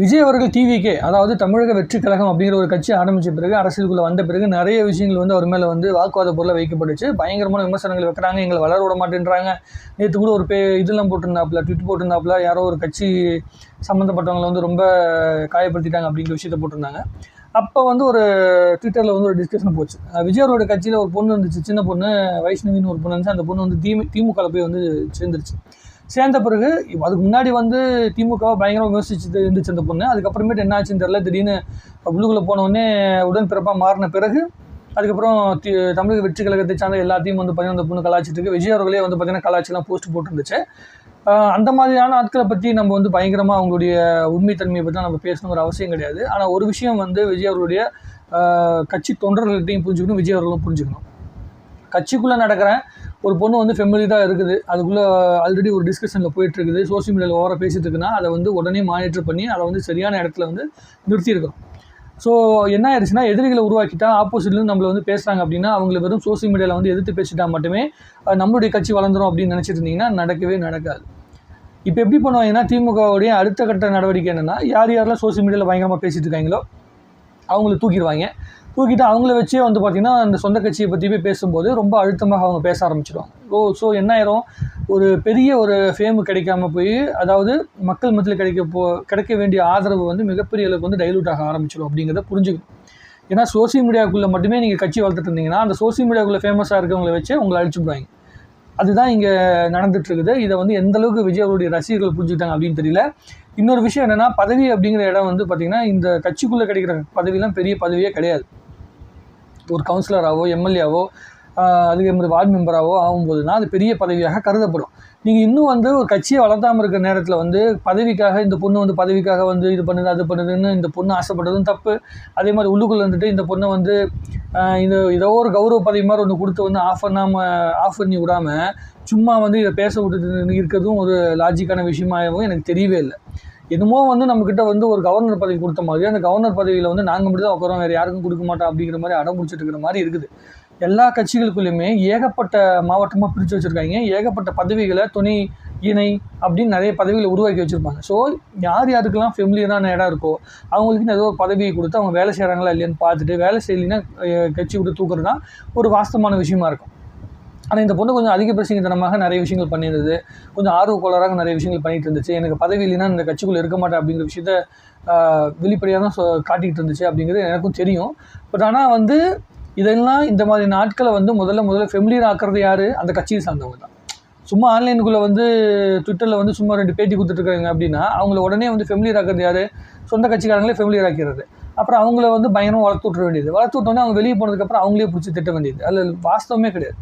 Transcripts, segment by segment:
விஜய் அவர்கள் டிவிக்கே அதாவது தமிழக வெற்றி கழகம் அப்படிங்கிற ஒரு கட்சி ஆரம்பித்த பிறகு அரசியலுக்குள்ளே வந்த பிறகு நிறைய விஷயங்கள் வந்து அவர் மேலே வந்து வாக்குவாத பொருளாக வைக்கப்பட்டுச்சு. பயங்கரமான விமர்சனங்கள் வைக்கிறாங்க எங்களை வளர விட மாட்டேன்றாங்க. நேற்று கூட ஒரு பே இதெல்லாம் போட்டிருந்தாப்புல ட்விட் போட்டிருந்தாப்புல யாரோ ஒரு கட்சி சம்மந்தப்பட்டவங்களை வந்து ரொம்ப காயப்படுத்திட்டாங்க அப்படிங்கிற விஷயத்த போட்டிருந்தாங்க. அப்போ வந்து ஒரு ட்விட்டரில் வந்து ஒரு டிஸ்கஷன் போச்சு. விஜய் அவரோட கட்சியில் ஒரு பொண்ணு வந்துச்சு சின்ன பொண்ணு வைஷ்ணவின்னு ஒரு பொண்ணு இருந்துச்சு அந்த பொண்ணு வந்து திமு திமுகவில் போய் வந்து சேர்ந்துருச்சு. சேர்ந்த பிறகு அதுக்கு முன்னாடி வந்து திமுகவை பயங்கரமாக விமர்சிச்சு இருந்துச்சு அந்த பொண்ணு. அதுக்கப்புறமேட்டு என்ன ஆச்சுன்னு தெரியல. திடீர்னு உள்ளுக்குள்ளே போனோடனே உடன்பிறப்பாக மாறின பிறகு அதுக்கப்புறம் தி தமிழக வெற்றி கழகத்தை சார்ந்த எல்லாத்தையும் வந்து பார்த்தீங்கன்னா அந்த பொண்ணு கலாச்சிட்டு இருக்கு. விஜய் அவர்களே வந்து பார்த்தீங்கன்னா கலாச்சிலாம் போஸ்ட் போட்டுருந்துச்சு. அந்த மாதிரியான ஆட்களை பற்றி நம்ம வந்து பயங்கரமாக அவங்களுடைய உண்மைத்தன்மையை பற்றி நம்ம பேசணுங்கிற அவசியம் கிடையாது. ஆனால் ஒரு விஷயம் வந்து விஜய் அவர்களுடைய கட்சி தொண்டர்கள்ட்டையும் புரிஞ்சுக்கணும் விஜய் அவர்களும் புரிஞ்சுக்கணும். கட்சிக்குள்ளே நடக்கிற ஒரு பொண்ணு வந்து ஃபெமிலியாக இருக்குது. அதுக்குள்ளே ஆல்ரெடி ஒரு டிஸ்கஷனில் போயிட்டுருக்குது சோசியல் சோஷியல் மீடியாவில் ஓவராக பேசிட்டு இருக்குன்னா அதை வந்து உடனே மானிட்டர் பண்ணி அதை வந்து சரியான இடத்துல வந்து நிறுத்தியிருக்கிறோம் ஸோ என்ன ஆயிடுச்சுன்னா எதிரிகளை உருவாக்கிட்டா ஆப்போசிட்லேருந்து நம்மளை வந்து பேசுகிறாங்க அப்படின்னா அவங்களை வெறும் சோஷியல் மீடியாவில் வந்து எதிர்த்து பேசிட்டா மட்டுமே நம்மளுடைய கட்சி வளர்ந்துடும் அப்படின்னு நினச்சிட்டு இருந்தீங்கன்னா நடக்கவே நடக்காது. இப்போ எப்படி பண்ணுவாங்கன்னா திமுகவுடைய அடுத்த கட்ட நடவடிக்கை என்னென்னா யார் யாரெல்லாம் சோஷியல் மீடியாவில் பயங்கரமாக பேசிட்டு இருக்காங்களோ அவங்கள தூக்கிடுவாங்க. தூக்கிட்டு அவங்கள வச்சே வந்து பார்த்திங்கன்னா அந்த சொந்த கட்சியை பற்றி போய் பேசும்போது ரொம்ப அழுத்தமாக அவங்க பேச ஆரம்பிச்சிடுவாங்க. ஓ ஸோ என்ன ஆயிரும்? ஒரு பெரிய ஒரு ஃபேமு கிடைக்காம போய் அதாவது மக்கள் மத்தியில் கிடைக்க போ கிடைக்க வேண்டிய ஆதரவு வந்து மிகப்பெரிய அளவுக்கு வந்து டைலூட் ஆக ஆரம்பிச்சிடும் அப்படிங்கிறத புரிஞ்சுக்கணும். ஏன்னா சோசியல் மீடியாவுக்குள்ளே மட்டுமே நீங்கள் கட்சி வளர்த்துட்டு இருந்தீங்கன்னா அந்த சோஷியல் மீடியாவுக்குள்ளே ஃபேமஸாக இருக்கவங்களை வச்சு உங்களை அழிச்சுடுவாங்க. அதுதான் இங்கே நடந்துட்டு இருக்குது இதை வந்து எந்த அளவுக்கு விஜய் அவருடைய ரசிகர்கள் புரிஞ்சுக்கிட்டாங்க அப்படின்னு தெரியல. இன்னொரு விஷயம் என்னென்னா பதவி அப்படிங்கிற இடம் வந்து பார்த்திங்கன்னா இந்த கட்சிக்குள்ளே கிடைக்கிற பதவிலாம் பெரிய பதவியே கிடையாது. ஒரு கவுன்சிலராகவோ எம்எல்ஏவோ அதுக்கு மாதிரி வார்டு மெம்பராகவோ ஆகும்போது அது பெரிய பதவியாக கருதப்படும். நீங்கள் இன்னும் வந்து ஒரு கட்சியை வளர்த்தாமல் இருக்கிற நேரத்தில் வந்து பதவிக்காக இந்த பொண்ணு வந்து பதவிக்காக வந்து இது பண்ணுது அது பண்ணுதுன்னு இந்த பொண்ணு ஆசைப்பட்டதும் தப்பு. அதே மாதிரி உள்ளுக்குள்ளே வந்துட்டு இந்த பொண்ணை வந்து ஆஹ் இது ஏதோ ஒரு கௌரவ பதவி மாதிரி ஒன்று கொடுத்து வந்து ஆஃப் பண்ணாமல் ஆஃப் பண்ணி விடாமல் சும்மா வந்து இதை பேச விட்டு இருக்கிறதும் ஒரு லாஜிக்கான விஷயமாகவும் எனக்கு தெரியவே இல்லை. என்னமோ வந்து நம்மக்கிட்ட வந்து ஒரு கவர்னர் பதவி கொடுத்த மாதிரி அந்த கவர்னர் பதவியில் வந்து நாங்கள் மட்டும் தான் உட்காரோம் வேறு யாருக்கும் கொடுக்க மாட்டோம் அப்படிங்கிற மாதிரி அடம் பிடிச்சிட்டு இருக்கிற மாதிரி இருக்குது. எல்லா கட்சிகளுக்குள்ளேயுமே ஏகப்பட்ட மாவட்டமாக பிரித்து வச்சுருக்காங்க. ஏகப்பட்ட பதவிகளை துணை இணை அப்படின்னு நிறைய பதவிகளை உருவாக்கி வச்சுருப்பாங்க. ஸோ யார் யாருக்கெல்லாம் ஃபெமிலியரான இடம் இருக்கோ அவங்களுக்குன்னு ஏதோ ஒரு பதவியை கொடுத்து அவங்க வேலை செய்கிறாங்களா இல்லையான்னு பார்த்துட்டு வேலை செய்யலைன்னா கட்சி விட்டு தூக்குறதுனா ஒரு வாஸ்தவமான விஷயமா இருக்கும். ஆனால் இந்த பொண்ணு கொஞ்சம் அதிக பிரசிங்கத்தனமாக நிறைய விஷயங்கள் பண்ணியிருந்தது. கொஞ்சம் ஆர்வக்கோளராக நிறைய விஷயங்கள் பண்ணிகிட்டு இருந்துச்சு. எனக்கு பதவி இல்லைன்னா இந்த கட்சிக்குள்ளே இருக்க மாட்டேன் அப்படிங்கிற விஷயத்த வெளிப்படையாக தான் காட்டிக்கிட்டு இருந்துச்சு அப்படிங்கிறது எனக்கும் தெரியும். பட் ஆனால் வந்து இதெல்லாம் இந்த மாதிரி நாட்களை வந்து முதல்ல முதல்ல ஃபெமிலியர் ஆக்குறது யார்? அந்த கட்சியை சார்ந்தவங்க தான். சும்மா ஆன்லைனுக்குள்ளே வந்து ட்விட்டரில் வந்து சும்மா ரெண்டு பேட்டி கொடுத்துட்ருக்காங்க அப்படின்னா அவங்கள உடனே வந்து ஃபெமிலியர் ஆக்குறது யார்? சொந்த கட்சிக்காரங்களே ஃபெமிலியர் ஆக்கிறது. அப்புறம் அவங்கள வந்து பயணம் வளர்த்து விட்ற வேண்டியது. வளர்த்து விட்டோன்னே அவங்க வெளியே போனதுக்கப்புறம் அவங்களே பிடிச்சி திட்ட வேண்டியது. அதில் வாஸ்தவமே கிடையாது.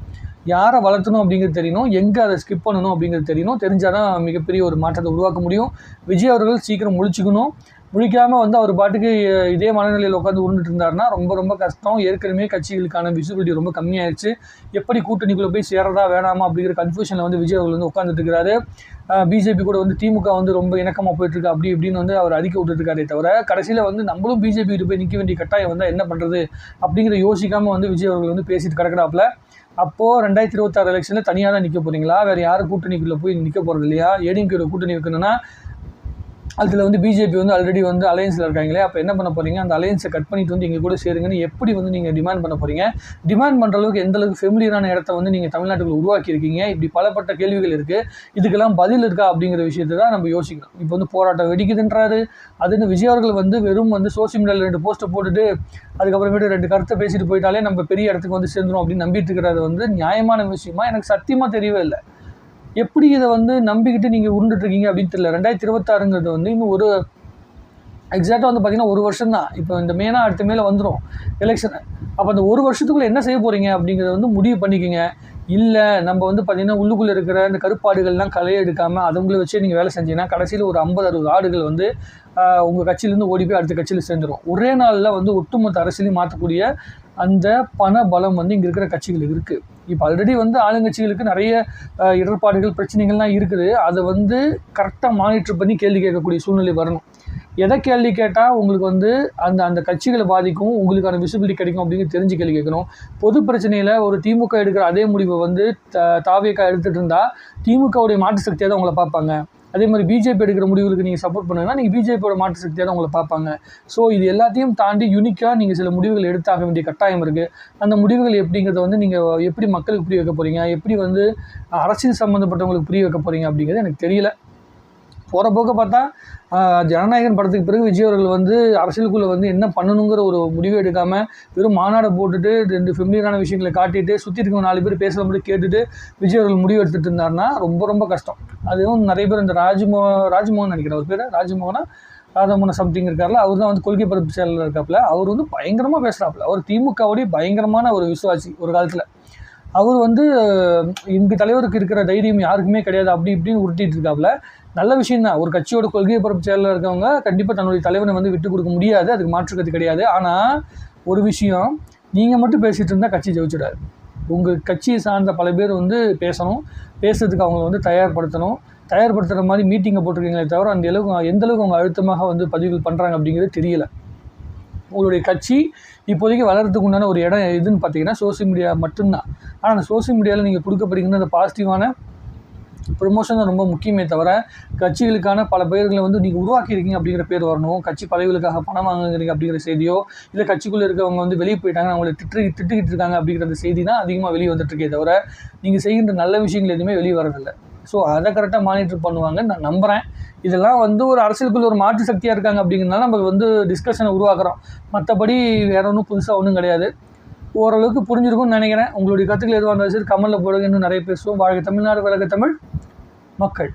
யாரை வளர்த்தணும் அப்படிங்கிறது தெரியணும். எங்கே அதை ஸ்கிப் பண்ணணும் அப்படிங்கிறது தெரியணும். தெரிஞ்சால் தான் மிகப்பெரிய ஒரு மாற்றத்தை உருவாக்க முடியும். விஜய் அவர்கள் சீக்கிரம் முழிச்சிக்கணும். முழிக்காமல் வந்து அவர் பாட்டுக்கு இதே மனநிலையில் உட்காந்து உருண்டுட்டு இருந்தாருன்னா ரொம்ப ரொம்ப கஷ்டம். ஏற்கனவே கட்சிகளுக்கான விசிபிலிட்டி ரொம்ப கம்மியாயிருச்சு. எப்படி கூட்டணிக்குள்ளே போய் சேரதா வேணாமா அப்படிங்கிற கன்ஃபியூஷனில் வந்து விஜய் அவர்கள் வந்து உட்காந்துட்டு இருக்கிறாரு. பிஜேபி கூட வந்து திமுக வந்து ரொம்ப இணக்கமாக போயிட்டுருக்கு. அப்படி இப்படின்னு வந்து அவர் அறிக்கை விட்டுருக்காரே தவிர கடைசியில் வந்து நம்மளும் பிஜேபி கிட்ட போய் நிற்க வேண்டிய கட்டாயம் வந்தால் என்ன பண்ணுறது அப்படிங்கிற யோசிக்காமல் வந்து விஜய் அவர்கள் வந்து பேசிட்டு கிடக்கிறாப்புல. அப்போது ரெண்டாயிரத்தி இருபத்தாறு எலெக்ஷனில் தனியாக தான் நிற்க போகிறீங்களா வேறு யார் கூட்டணிக்குள்ளே போய் நிற்க போகிறது இல்லையா? ஏடிஎம்கேட கூட்டணி வைக்கணும்னா அதில் வந்து பிஜேபி வந்து ஆல்ரெடி வந்து அலையன்ஸில் இருக்காங்களே அப்போ என்ன பண்ண போகிறீங்க அந்த அலையன்ஸை கட் பண்ணிட்டு வந்து எங்கள் கூட சேருங்கன்னு எப்படி வந்து நீங்கள் டிமாண்ட் பண்ண போகிறீங்க டிமாண்ட் பண்ணுற அளவுக்கு எந்த அளவுக்கு ஃபெமிலியரான இடத்த வந்து நீங்கள் தமிழ்நாட்டுக்குள்ள உருவாக்கியிருக்கீங்க? இப்படி பலப்பட்ட கேள்விகள் இருக்குது இதுக்கெல்லாம் பதில் இருக்கா அப்படிங்கிற விஷயத்தை தான் நம்ம யோசிக்கணும் இப்போ வந்து போராட்டம் வெடிக்குதுன்றாரு. அதுன்னு விஜய் அவர்கள் வந்து வெறும் வந்து சோஷியல் மீடியாவில் ரெண்டு போஸ்ட்டை போட்டுட்டு அதுக்கப்புறமேட்டு ரெண்டு கருத்தை பேசிட்டு போயிட்டாலே நம்ம பெரிய இடத்துக்கு வந்து சேர்ந்துடும் அப்படின்னு நம்பிட்டு இருக்கிறது வந்து நியாயமான விஷயமா? எனக்கு சத்தியமாக தெரியவே இல்லை. எப்படி இதை வந்து நம்பிக்கிட்டு நீங்கள் உருண்டுட்டு இருக்கீங்க அப்படின்னு தெரியல. ரெண்டாயிரத்தி இருபத்தாறுங்கிறது வந்து இன்னும் ஒரு எக்ஸாக்டாக வந்து பார்த்தீங்கன்னா ஒரு வருஷம் தான் இப்போ இந்த மெயினாக அடுத்த மேலே வந்துடும் எலெக்ஷன் அப்போ அந்த ஒரு வருஷத்துக்குள்ளே என்ன செய்ய போகிறீங்க அப்படிங்கிறத வந்து முடிவு பண்ணிக்கோங்க. இல்லை நம்ம வந்து பார்த்தீங்கன்னா உள்ளுக்குள்ளே இருக்கிற அந்த கருப்பாடுகள்லாம் களைய எடுக்காமல் அதுங்களை வச்சே நீங்கள் வேலை செஞ்சீங்கன்னா கடைசியில் ஒரு ஐம்பது அறுபது ஆடுகள் வந்து உங்கள் கட்சியிலேருந்து ஓடி போய் அடுத்த கட்சியில் சேர்ந்துடும் ஒரே நாளில் வந்து ஒட்டுமொத்த அரசியலையும் மாற்றக்கூடிய அந்த பண பலம் வந்து இங்கே இருக்கிற கட்சிகளுக்கு இருக்குது இப்போ ஆல்ரெடி வந்து ஆளுங்கட்சிகளுக்கு நிறைய இடர்பாடுகள் பிரச்சனைகள்லாம் இருக்குது. அதை வந்து கரெக்டாக மானிட்டர் பண்ணி கேள்வி கேட்கக்கூடிய சூழ்நிலை வரணும். எதை கேள்வி கேட்டால் உங்களுக்கு வந்து அந்த அந்த கட்சிகளை பாதிக்கும் உங்களுக்கான விசிபிலிட்டி கிடைக்கும் அப்படிங்கிறது தெரிஞ்சு கேள்வி கேட்கணும். பொது பிரச்சனையில் ஒரு திமுக எடுக்கிற அதே முடிவை வந்து த தாவியக்கா எடுத்துகிட்டு இருந்தால் திமுகவுடைய மாற்று சக்தியாக தான் உங்களை பார்ப்பாங்க. அதே மாதிரி பிஜேபி எடுக்கிற முடிவுகளுக்கு நீங்கள் சப்போர்ட் பண்ணுங்கன்னா நீங்கள் பிஜேபியோட மாற்று சக்தியாக தான் உங்களை பார்ப்பாங்க. ஸோ இது எல்லாத்தையும் தாண்டி யூனிக்காக நீங்கள் சில முடிவுகள் எடுத்தாக வேண்டிய கட்டாயம் இருக்குது அந்த முடிவுகள் எப்படிங்கிறத வந்து நீங்கள் எப்படி மக்களுக்கு புரிய வைக்க போகிறீங்க எப்படி வந்து அரசியல் சம்மந்தப்பட்டவங்களுக்கு புரிய வைக்க போகிறீங்க அப்படிங்கிறது எனக்கு தெரியல. போகிற போக்க பார்த்தா ஜனநாயகன் படத்துக்கு பிறகு விஜய் அவர்கள் வந்து அரசியலுக்குள்ளே வந்து என்ன பண்ணணுங்கிற ஒரு முடிவு எடுக்காமல் வெறும் மாநாடை போட்டுட்டு ரெண்டு ஃபெமிலியரான விஷயங்களை காட்டிட்டு சுற்றி இருக்க நாலு பேர் பேசுகிற மட்டும் கேட்டுட்டு விஜய் அவர்கள் முடிவு எடுத்துகிட்டு இருந்தாருன்னா ரொம்ப ரொம்ப கஷ்டம். அதுவும் நிறைய பேர் இந்த ராஜ்மோ ராஜ்மோகன் நினைக்கிறேன் அவர் பேர்? ராஜ்மோகனா? ராதாமோகன் சம்திங் இருக்கார்ல அவர் தான் வந்து கொள்கை பரப்பு செயலர் இருக்காப்புல அவர் வந்து பயங்கரமாக பேசுகிறாப்புல அவர் திமுகவுடைய பயங்கரமான ஒரு விசுவாசி ஒரு காலத்தில். அவர் வந்து எங்கள் தலைவருக்கு இருக்கிற தைரியம் யாருக்குமே கிடையாது. அப்படி இப்படின்னு உருட்டிட்டு இருக்காப்புல. நல்ல விஷயம் தான் ஒரு கட்சியோட கொள்கை பரப்பு செயலில் இருக்கவங்க கண்டிப்பாக தன்னுடைய தலைவனை வந்து விட்டு கொடுக்க முடியாது. அதுக்கு மாற்றுக்கிறது கிடையாது. ஆனால் ஒரு விஷயம் நீங்கள் மட்டும் பேசிகிட்டு இருந்தால் கட்சி ஜெயிச்சிடாது. உங்கள் கட்சியை சார்ந்த பல பேர் வந்து பேசணும். பேசுறதுக்கு அவங்கள வந்து தயார்படுத்தணும். தயார்படுத்துகிற மாதிரி மீட்டிங்கை போட்டிருக்கீங்களே தவிர அந்த அளவுக்கு எந்த அளவுக்கு அவங்க அழுத்தமாக வந்து பதிவுகள் பண்ணுறாங்க அப்படிங்கிறது தெரியலை. உங்களுடைய கட்சி இப்போதைக்கு வளர்றதுக்கு உண்டான ஒரு இடம் எதுன்னு பார்த்தீங்கன்னா சோஷியல் மீடியா மட்டும்தான். ஆனால் அந்த சோஷியல் மீடியாவில் நீங்கள் கொடுக்கப்படுகின்ற அந்த பாசிட்டிவான ப்ரொமோஷன் தான் ரொம்ப முக்கியமே தவிர கட்சிகளுக்கான பல பேர்களை வந்து நீங்கள் உருவாக்கியிருக்கீங்க அப்படிங்கிற பேர் வரணும். கட்சி பதவிகளுக்காக பணம் வாங்குறீங்க அப்படிங்கிற செய்தியோ இல்லை கட்சிக்குள்ளே இருக்கவங்க வந்து வெளியே போயிட்டாங்க அவங்களை திட்டு திட்டுக்கிட்டு இருக்காங்க அப்படிங்கிற அந்த செய்தி தான் அதிகமாக வெளியே வந்துட்டுருக்கே தவிர நீங்கள் செய்கின்ற நல்ல விஷயங்கள் எதுவுமே வெளியே வரதில்லை. ஸோ அதை கரெக்டாக மானிட்டர் பண்ணுவாங்க நான் நம்புகிறேன் இதெல்லாம் வந்து ஒரு அரசியலுக்குள்ள ஒரு மாற்று சக்தியாக இருக்காங்க அப்படிங்கிறதுனால நம்ம வந்து டிஸ்கஷனை உருவாக்குறோம். மற்றபடி வேற ஒன்றும் புதுசாக ஒன்றும் கிடையாது. ஓரளவுக்கு புரிஞ்சிருக்கும்னு நினைக்கிறேன். உங்களுடைய கருத்துக்கள் எதுவாக இருந்தாலும் சரி கமலில் போடுங்க. இன்னும் நிறைய பேசுவோம். வாழ்க தமிழ்நாடு வழக்க தமிழ் மக்கள்.